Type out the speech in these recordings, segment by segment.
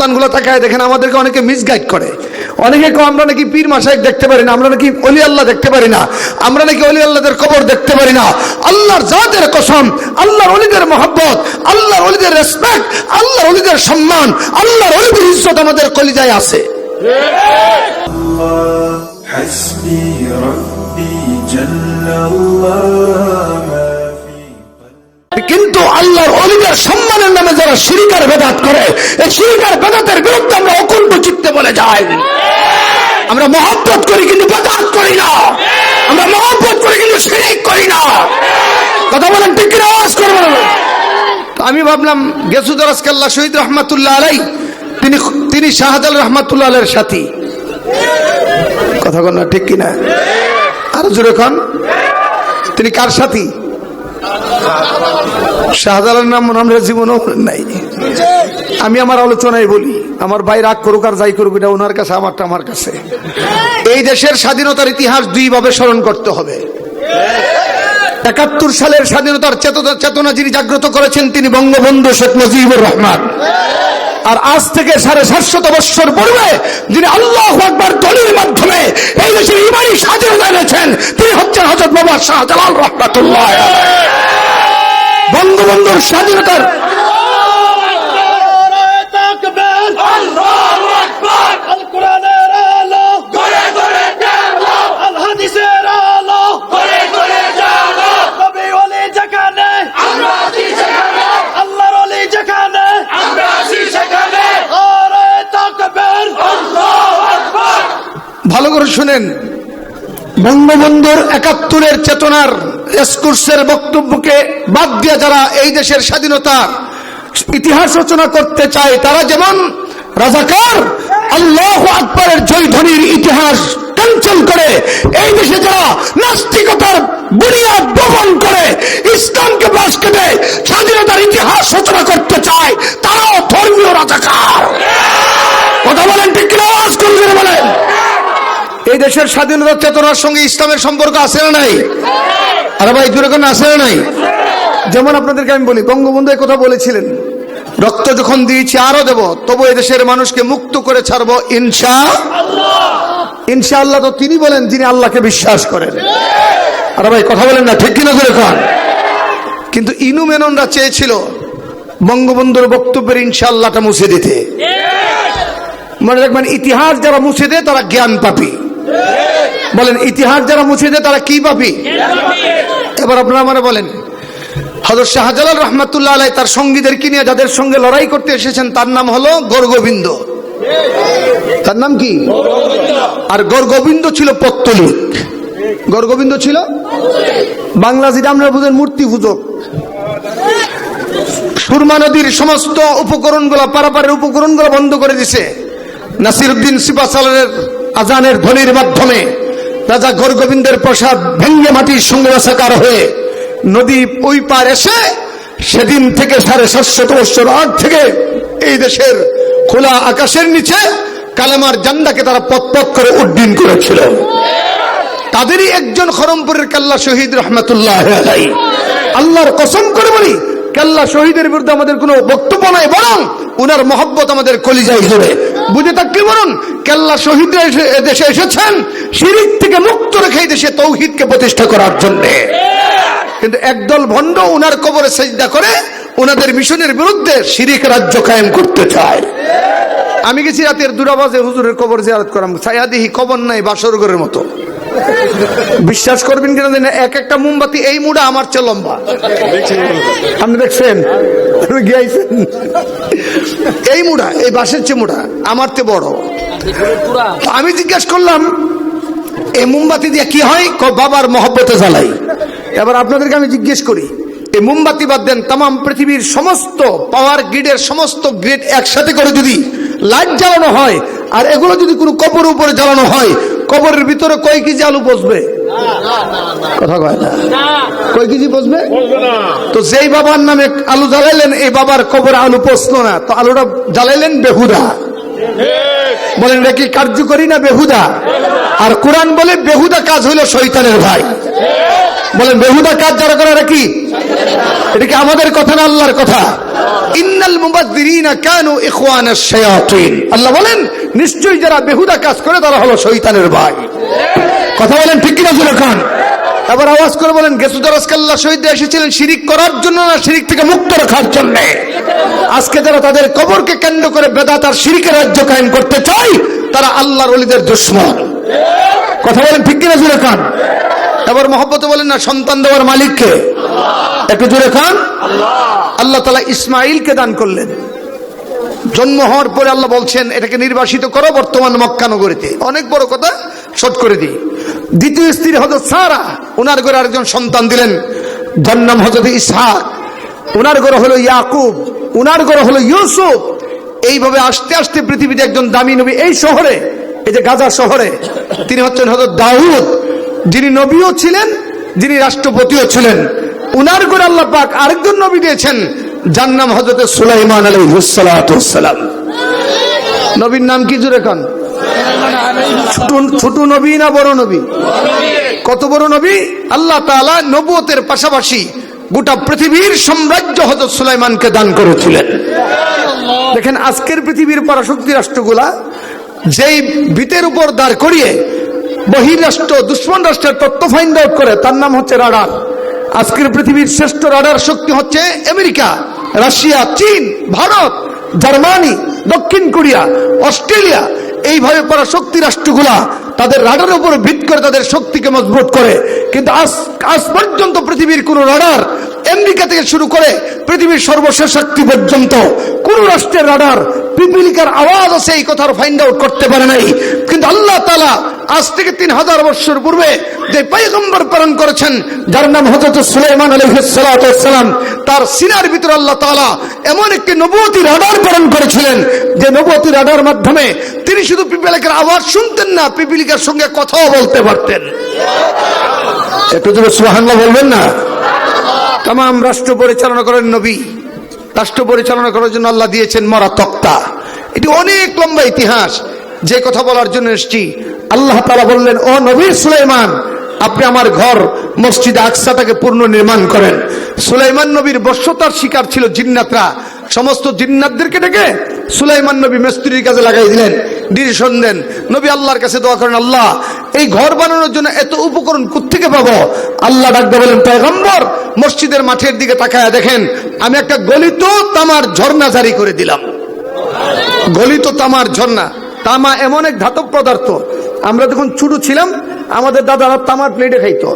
সন্তানগুলো তাকায় দেখেন আমাদেরকে অনেকে মিসগাইড করে অনেকে কয় আমরা নাকি পীর মাসাইক দেখতে পারি না আমরা নাকি অলি আল্লাহ দেখতে পারি না আমরা নাকি অলি আল্লাহদের কবর দেখতে পারি না আল্লাহর জাতের কসম আল্লাহর অলিদের মহব্বত আল্লাহর অলিদের রেসপেক্ট আল্লাহর অলিদের সম্মান আল্লাহর অলিদের ইজ্জত আমাদের কলিজায় আছে حسبي ربي جل الله ما في قلبي কিন্তু আল্লাহর অলিদের সম্মানের নামে যারা শিরিকার বেদাত করে, এই শিরিকার বেদাতের বিরুদ্ধে আমরা অকুণ্ঠ চিত্তে বলে যাই। আমরা মহব্বত করি কিন্তু বেদাত করি না। আমরা মহব্বত করি কিন্তু শিরিক করি না। কথা বলেন ঠিক কিনা, আওয়াজ করে বলেন। তো আমি ভাবলাম গেসুদর আজকাল্লা শহীদ রহমাতুল্লাহ আলাই, তিনি তিনি শাহজাল রহমাতুল্লাহ আলের সাথী। কথা বল না, ঠিক কিনা? আরও জোরে তিনি কার সাথী? শাহজালার নাম আমরা জীবনও নাই। আমি আমার আলোচনায় বলি, আমার ভাই রাগ করুক আর যাই করুক, এটা ওনার কাছে, আমারটা আমার কাছে। এই দেশের স্বাধীনতার ইতিহাস দুই ভাবে স্মরণ করতে হবে। একাত্তর সালের স্বাধীনতার চেতনা চেতনা যিনি জাগ্রত করেছেন, তিনি বঙ্গবন্ধু শেখ মুজিবুর রহমান। আর আজ থেকে সাড়ে সাতশত বৎসর পূর্বে যিনি আল্লাহ আকবর দলির মাধ্যমে এই দেশের ইমানি স্বাধীনতা এনেছেন, তিনি হচ্ছেন হজরত বাবা শাহজালাল রহমাতুল্লাহ। বঙ্গবন্ধুর স্বাধীনতার ভালো করে শুনেন। বঙ্গবন্ধুর একাত্তরের চেতনার এসকুর্সের বক্তব্যকে বাদ দিয়ে যারা এই দেশের স্বাধীনতা ইতিহাস রচনা করতে চায়, তারা যেমন রাজাকার, আল্লাহ আকবরের জয়ধ্বনির ইতিহাস ক্যান্সেল করে, এই দেশে যারা নাস্তিকতার বুনিয়াদ বহন করে, ইসলামকে বাস কেটে স্বাধীনতার ইতিহাস রচনা করতে চায়, তারাও ধর্মীয় রাজাকার। কথা বলেন ঠিক কিনা, আওয়াজ বলেন। এই দেশের স্বাধীনতার চেতনার সঙ্গে ইসলামের সম্পর্ক আছে না নাই? আরে ভাই দূরে কোনো আছে নাই? যেমন আপনাদেরকে আমি বলি বঙ্গবন্ধু এই কথা বলেছিলেন। রক্ত যখন দিয়েছি আরও দেব তবু এদেশের মানুষকে মুক্ত করে ছাড়বো ইনশা ইনশা আল্লাহ তো তিনি বলেন যিনি আল্লাহকে বিশ্বাস করেন। আরে ভাই কথা বলেন না ঠিক কিনা করে খান। কিন্তু ইনু মেননরা চেয়েছিল বঙ্গবন্ধুর বক্তব্যের ইনশাআল্লাহটা মুছে দিতে। মনে রাখবেন ইতিহাস যারা মুছে দেয় তারা জ্ঞান পাপি। বলেন, ইতিহাস যারা মুছে দেয়, তারা কি পাপি এবার আপনারা মানে বলেন হজরত শাহজালাল রহমাতুল্লাহ আলাই তার সঙ্গীদেরকে নিয়ে, যাদের সঙ্গে লড়াই করতে এসেছেন, তার নাম হলো গর্গোবিন্দ। তার নাম কি? আর গর্গোবিন্দ ছিল পত্তলিক। গর্গোবিন্দ ছিল বাংলা যেটা আমরা বুঝেন মূর্তি পূজক। সুরমা নদীর সমস্ত উপকরণগুলো, পারাপারের উপকরণগুলো বন্ধ করে দিছে। নাসিরুদ্দিন সিপাসালের আজানের ধ্বনির মাধ্যমে। রাজা গর্গোবিন্দের প্রসাদ ভেঙ্গে মাটির সঙ্গে হয়ে নদী ওই পার এসে সেদিন থেকে সাড়ে সাতশত বছর আগ থেকে এই দেশের খোলা আকাশের নিচে কালেমার জান্ডাকে তারা পথ করে উড্ডীন করেছিল। তাদেরই একজন খরমপুরের কাল্লা শহীদ রহমতুল্লাহ আল্লাহর কসম করে বলি, কাল্লা শহীদের বিরুদ্ধে আমাদের কোনো বক্তব্য নাই, বরং উনার মহব্বত আমাদের কলিজাই জুড়ে বুঝে থাকলে বলুন কাল্লা শহীদরা দেশে এসেছেন, শিরিক থেকে মুক্ত রেখে দেশে তৌহিদকে প্রতিষ্ঠা করার জন্য। কিন্তু একদল ভণ্ড উনার কবরে সেজদা করে ওনাদের মিশনের বিরুদ্ধে শিরিক রাজ্য কায়েম করতে চায়। আমি গেছি রাতের দুরাবাজে হুজুরের কবর জিয়ারত করাম ছায়াদিহি কবর নাই বাসরগরের মতো। বিশ্বাস করবেন কিনা জানি এক একটা মোমবাতি, এই মুড়া আমার চেয়ে লম্বা। আপনি দেখছেন? এই মুড়া, এই বাঁশের চেয়ে মুড়া, আমার চেয়ে বড়। আমি জিজ্ঞেস করলাম এই মোমবাতি দিয়ে কি হয়? বাবার মহব্বতে জ্বালাই। এবার আপনাদেরকে আমি জিজ্ঞেস করি এই মোমবাতি বাদ দেন তাম পৃথিবীর সমস্ত পাওয়ার গ্রিডের সমস্ত গ্রিড একসাথে করে যদি লাইট জ্বালানো হয়, আর এগুলো যদি কোনো কবর উপরে জ্বালানো হয়, কবরের ভিতরে কয় কেজি আলু বসবে? কথা কয় না। কয় কেজি বসবে? তো যেই বাবার নামে আলু জ্বালাইলেন, এই বাবার কবরে আলু পচলো না, তো আলুটা জ্বালাইলেন বেহুদা। বলেন এটা কি কার্যকরী না বেহুদা? আর কোরআন বলে, বেহুদা কাজ হইল শৈতানের ভাই। বলেন, বেহুদা কাজ যারা করে এরা কি? এটা কি আমাদের কথা না আল্লাহর কথা? ইন্নাল আল্লাহ বলেন, নিশ্চয়ই যারা বেহুদা কাজ করে, তারা হলো শয়তানের ভাই। কথা বলেন ঠিক কিনা এবার আওয়াজ করে বলেন গেসুদারাসকাল্লা শহীদ এসেছিলেন, শিরিক করার জন্য না, শিরিক থেকে মুক্ত রাখার জন্য? আজকে যারা তাদের কবরকে কেন্দ্র করে বেদাত আর শিরিকের রাজ্য কায়েম করতে চায়, তারা আল্লাহর অলিদের দুশ্মন। কথা বলেন ঠিক কিনা জোরে খান? এবার মহব্বত বলেন না, সন্তান দেওয়ার মালিককে। একটু জোরে খান? আল্লাহ তালা ইসমাইলকে দান করলেন। জন্ম হওয়ার পরে আল্লাহ বলছেন, এটাকে নির্বাসিত করো বর্তমান মক্কানগরীতে অনেক বড় কথা, শোধ করে দিই। দ্বিতীয় স্ত্রী হজরত সারা। ওনার ঘরে আরেকজন সন্তান দিলেন। যার নাম হজরত ইসহাক। ওনার ঘরে হলো ইয়াকুব। ওনার ঘরে হলো ইউসুফ। এইভাবে আস্তে আস্তে পৃথিবীতে একজন দামি নবী এই শহরে, এই যে গাজা শহরে, তিনি হচ্ছেন হজরত দাউদ। যিনি নবীও ছিলেন, যিনি রাষ্ট্রপতিও ছিলেন। উনার করে আল্লাহ পাক আরেকজন নবী দিয়েছেন, যার নাম হজরত সুলাইমান আলাইহিসসালাম নবীর নাম কি জুড়ে খান ছোট নবী না বড় নবী? কত বড় নবী? আল্লাহ তাআলা নবুয়তের পাশাপাশি গোটা পৃথিবীর সাম্রাজ্য হজরত সুলাইমানকে দান করেছিলেন। দেখেন, আজকের পৃথিবীর পরাশক্তি রাষ্ট্রগুলা যেই ভিতের উপর দাঁড় করিয়ে বহিরাষ্ট্র, দুশ্মন রাষ্ট্রের তত্ত্ব ফাইন্ড আউট করে, তার নাম হচ্ছে রাডার। আজকের পৃথিবীর শ্রেষ্ঠ রাডার শক্তি হচ্ছে আমেরিকা, রাশিয়া, চীন, ভারত, জার্মানি, দক্ষিণ কোরিয়া, অস্ট্রেলিয়া এইভাবে পরা শক্তি রাষ্ট্রগুলা তাদের রাডারের উপর ভিত করে তাদের শক্তিকে মজবুত করে। কিন্তু আজ আজ পর্যন্ত পৃথিবীর কোন রাডার আমেরিকা থেকে শুরু করে পৃথিবীর সর্বশেষ শক্তি পর্যন্ত কোন রাষ্ট্রের রাডার পিপিলিকার আওয়াজ আছে এই কথার ফাইন্ড আউট করতে পারে নাই। কিন্তু আল্লাহ তালা আজ থেকে তিন হাজার বছর পূর্বে যে পৈগম্বর প্রেরণ করেছেন, যার নাম হজরত সুলাইমান আলহিসাম তার সিনার ভিতরে আল্লাহ তালা এমন একটি নবতী রাডার প্রেরণ করেছিলেন, যে নবতী রাডার মাধ্যমে তিনি শুধু পিপিলিকার আওয়াজ শুনতেন না, পিপিলিকার সঙ্গে কথাও বলতে পারতেন। একটু তুমি সুহাঙ্গা বলবেন না? তাম রাষ্ট্র পরিচালনা করেন নবী। রাষ্ট্র পরিচালনা করার জন্য আল্লাহ দিয়েছেন মরা তক্তা। এটি অনেক লম্বা ইতিহাস। যে কথা বলার জন্য এসছি। আল্লাহ তালা বললেন, ও নবীর সুলাইমান আপনি আমার ঘর, মসজিদ আকসাটাকে পূর্ণ নির্মাণ করেন। সুলাইমান নবীর বর্ষতার শিকার ছিল জিন্নাতরা। সমস্ত জিন্নাতদেরকে ডেকে সুলাইমান নবী মিস্ত্রির কাছে লাগাই দিলেন। ডিসিশন দেন। নবী আল্লাহর কাছে দোয়া করেন, আল্লাহ, এই ঘর বানানোর জন্য এত উপকরণ কোথেকে পাবো? আল্লাহ ডাকতে বলেন, পয়গম্বর, মসজিদের মাঠের দিকে তাকায় দেখেন, আমি একটা গলিত তামার ঝর্ণা জারি করে দিলাম। গলিত তামার ঝর্ণা। তামা এমন এক ধাতব পদার্থ। আমরা যখন ছোট ছিলাম আমাদের দাদারা তামার প্লেটে খাইতো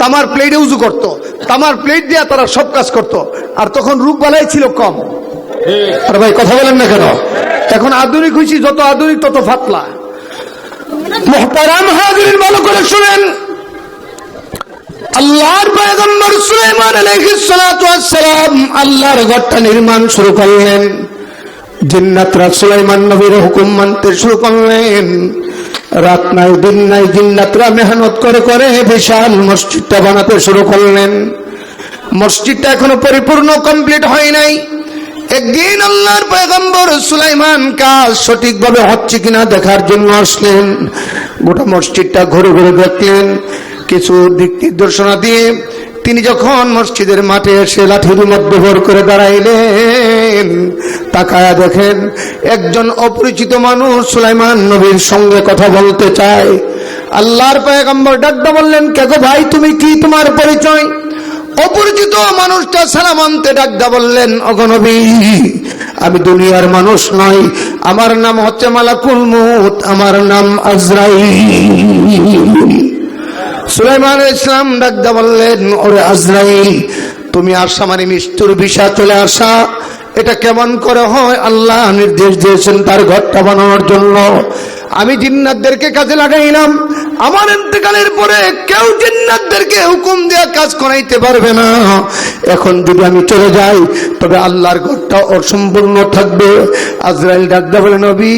তামার প্লেটে উজু করত তামার প্লেট দিয়ে তারা সব কাজ করত। আর তখন রূপ বালাই ছিল কম। আর ভাই কথা বলেন না কেন? এখন আধুনিক হয়েছি যত আধুনিক তত ফাতলা। মোহতারাম ভালো করে শুনেন। আল্লাহর পয়গম্বর সুলাইমান আলাইহিস সালাতু ওয়াস সালাম আল্লাহর ঘরটা নির্মাণ শুরু করলেন। জিন্নাতরা সুলাইমান নবীর হুকুম মানতে শুরু করলেন। রাত নাই, দিন নাই, জিন্নাতরা মেহনত করে করে বিশাল মসজিদটা বানাতে শুরু করলেন। মসজিদটা এখনও পরিপূর্ণ কমপ্লিট হয় নাই। একদিন আল্লাহর পয়গম্বর সুলাইমান কাজ সঠিকভাবে হচ্ছে কিনা দেখার জন্য আসলেন। গোটা মসজিদটা ঘুরে ঘুরে দেখলেন। কিছু দিক নির্দেশনা দিয়ে তিনি যখন মসজিদের মাঠে এসে লাঠির মধ্যে ভর করে দাঁড়াইলেন, তাকায়া দেখেন একজন অপরিচিত মানুষ সুলাইমান নবীর সঙ্গে কথা বলতে চায়। আল্লাহর পয়গম্বর ডাকটা বললেন, কে গো ভাই, তুমি কি তোমার পরিচয়? অপরিচিত মানুষটা সালাম আনতে ডাকদা বললেন অগনবী আমি দুনিয়ার মানুষ নই, আমার নাম হচ্ছে মালাকুল মুত আমার নাম আজরাইল। সুলাইমান ইসলাম ডাকদা বললেন, ওরে আজরাইল, তুমি আসা মানে মৃত্যুর বিষা চলে আসা। এটা কেমন করে হয়? আল্লাহ নির্দেশ দিয়েছেন তার ঘরটা বানানোর জন্য। আমি জিন্নাতদেরকে কাজে লাগাইলাম। আমার ইন্তেকালের পরে কেউ জিন্নাতদেরকে হুকুম দেওয়া কাজ করাইতে পারবে না। এখন যদি আমি চলে যাই, তবে আল্লাহর ঘরটা অসম্পূর্ণ থাকবে। আজরাইল ডাকদা বলে, নবী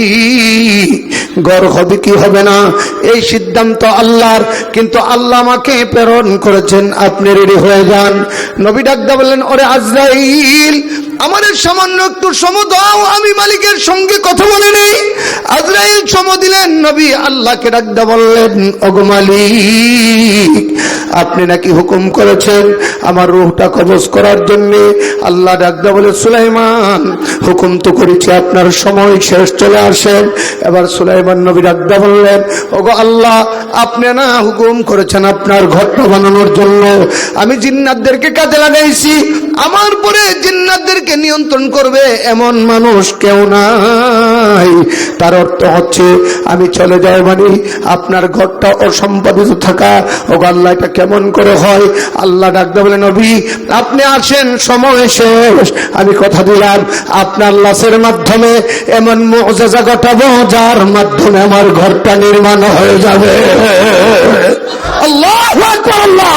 গড় হবে কি হবে না? এই সিদ্ধান্ত আল্লাহর, কিন্তু আল্লাহ আমাকে প্রেরণ করেছেন। আপনি রেডি হয়ে যান। নবী ডাকদা বললেন, ওরে আজরাইল আমাদের সামান্য একটু সময় দাও, আমি মালিকের সঙ্গে কথা বলে নেই। আজরাইল চম দিলেন, নবী আল্লাহকে ডাকদা বললেন অগমালিক আপনি নাকি হুকুম করেছেন আমার রুহটা কবজ করার জন্য? আল্লাহ ডাকদা বলে, সুলাইমান, হুকুম তো করেছি, আপনার সময় শেষ চলে আসেন এবার সুলাইমান নবী ডাকদা বললেন, ওগো আল্লাহ, আপনি না হুকুম করেছেন আপনার ঘরটা বানানোর জন্য। আমি জিন্নাতদেরকে কাজে লাগাইছি, আমার পরে জিন্নাতদেরকে নিয়ন্ত্রণ করবে এমন মানুষ কেউ নাই। তার অর্থ হচ্ছে, আমি চলে যাই মানে আপনার ঘরটা অসম্পাদিত থাকা। ও আল্লাহ, এটা কেমন করে হয়? আল্লাহ ডাকতে বলে, নবী, আপনি আসেন, সময় শেষ। আমি কথা দিলাম, আপনার লাশের মাধ্যমে এমন মজা ঘটাবো যার মাধ্যমে আমার ঘরটা নির্মাণ হয়ে যাবে। আল্লাহ আল্লাহ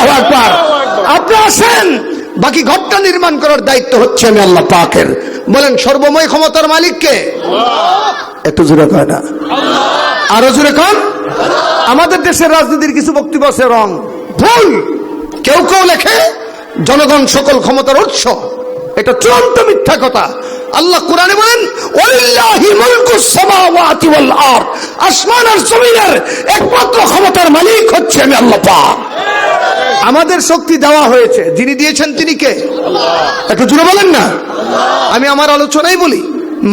আপনি আসেন বাকি ঘরটা নির্মাণ করার দায়িত্ব হচ্ছে আমি আল্লাহ পাকের। বলেন সর্বময় ক্ষমতার মালিককে একটু জোরে কয় না। আরও জোরে কন। আমাদের দেশের রাজনীতির কিছু বক্তব্য আছে রং। ভুল! কেউ কেউ লেখে জনগণ সকল ক্ষমতার উৎস। এটা চূড়ান্ত মিথ্যা কথা। আল্লাহ কোরআনে বলেন ওয়ালিল্লাহি মুলকুস সামাওয়াতি ওয়াল আরদ। আসমান আর জমিনের একমাত্র ক্ষমতার মালিক হচ্ছে আমি আল্লাহ পাক। আমাদের শক্তি দেওয়া হয়েছে। যিনি দিয়েছেন তিনি কে? একটু জুড়ে বলেন না। আমি আমার আলোচনাই বলি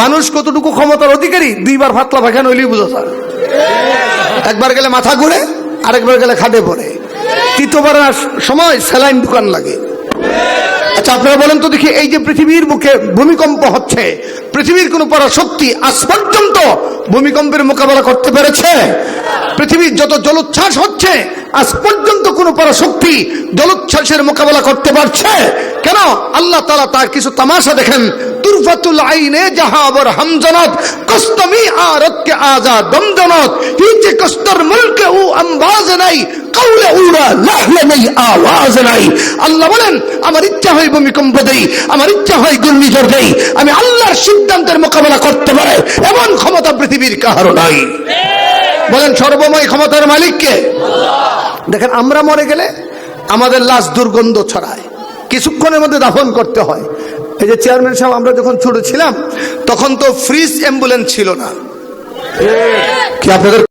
মানুষ কতটুকু ক্ষমতার অধিকারী? দুইবার ফাতলা পাখান হইলেই বুঝা যায় একবার গেলে মাথা ঘুরে আরেকবার গেলে খাটে পড়ে। তৃতীয়বার সময় স্যালাইন দোকান লাগে। আচ্ছা আপনারা বলেন তো দেখি এই যে পৃথিবীর বুকে ভূমিকম্প হচ্ছে পৃথিবীর কোন পরাশক্তি আজ পর্যন্ত ভূমিকম্পের মোকাবেলা করতে পেরেছে? পৃথিবীর যত জলোচ্ছ্বাস হচ্ছে আজ পর্যন্ত কোন পরাশক্তি জলোচ্ছ্বাসের মোকাবেলা করতে পারছে? কেন? আল্লাহ তালা তার কিছু তামাশা দেখেন। নাই নেই আল্লাহ বলেন, আমার ইচ্ছা হয় ভূমিকম্প দেই, আমার ইচ্ছা হয় দেই, আমি আল্লাহর সিদ্ধান্তের মোকাবেলা করতে পারে, এমন ক্ষমতা পৃথিবীর কাহারও নাই। বলেন, সর্বময় ক্ষমতার মালিককে? দেখেন, আমরা মরে গেলে আমাদের লাশ দুর্গন্ধ ছড়ায়। কিছুক্ষণের মধ্যে দাফন করতে হয়। এই যে চেয়ারম্যান সাহেব, আমরা যখন ছোট ছিলাম, তখন তো ফ্রিজ অ্যাম্বুলেন্স ছিল না। কি আপনাদের